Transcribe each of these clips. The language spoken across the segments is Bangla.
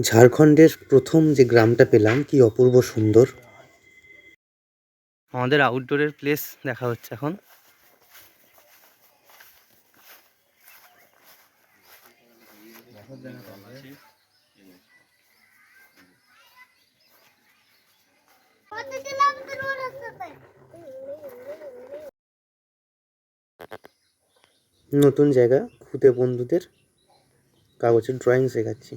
ঝাড়খণ্ডের প্রথম যে গ্রামটা পেলাম কি অপূর্ব সুন্দর? আমাদের আউটডোরের প্লেস দেখা হচ্ছে এখন। নতুন জায়গা খুদে বন্ধুদের কাগজের ড্রয়িং শেখাচ্ছি।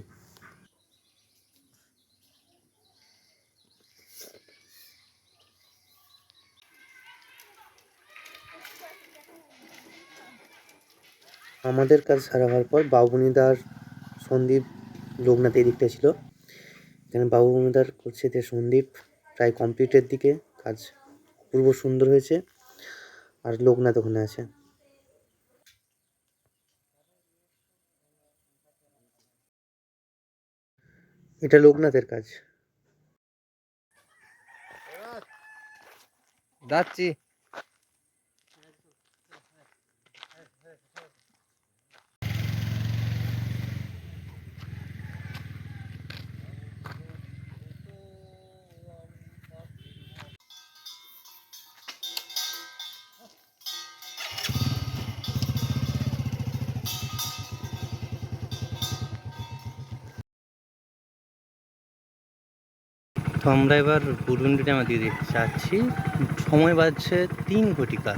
আমাদের কাজ সারা হওয়ার পর বাবুনিদার সন্দীপ লোকনাথ এই দিকটা ছিল। এখানে বাবুনিদার করছে যে সন্দীপ প্রায় কমপ্লিটের দিকে কাজ পূর্ব সুন্দর হয়েছে আর লোকনাথ ওখানে আছে। এটা লোকনাথের কাজ। যাচ্ছি। তো আমরা এবার বুলুন্ডি ড্যামের দিকে যাচ্ছি। সময় বাজছে তিন ঘটিকা।